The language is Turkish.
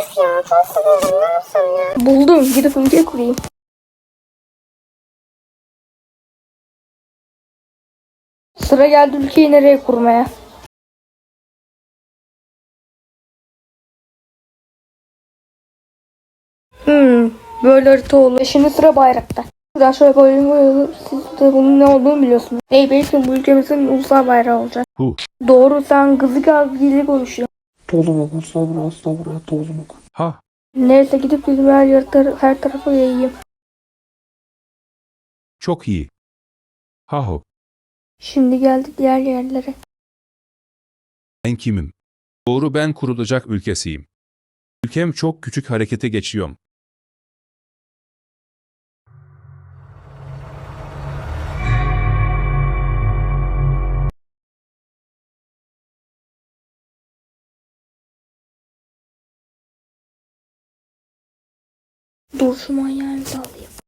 Of ya çok sıkıldım ne yapsam ya. Buldum. Gidip ülke kurayım. Sıra geldi ülkeyi nereye kurmaya. Hmm, böyle harita olur. Şimdi sıra bayrakta. Daha şöyle koyayım koyalım. Siz de bunun ne olduğunu biliyorsunuz. Hey belki bu ülkemizin ulusal bayrağı olacak. Hu. Doğru sen kızı kavgiyle konuşuyorsun. Tozluk asla buraya asla buraya tozluk. Ha. Neyse gidip bizim her, yer, her tarafa yayayım. Çok iyi. Haho. Şimdi geldik diğer yerlere. Ben kimim? Doğru ben kurulacak ülkesiyim. Ülkem çok küçük harekete geçiyorum. 读书吗？你也早了。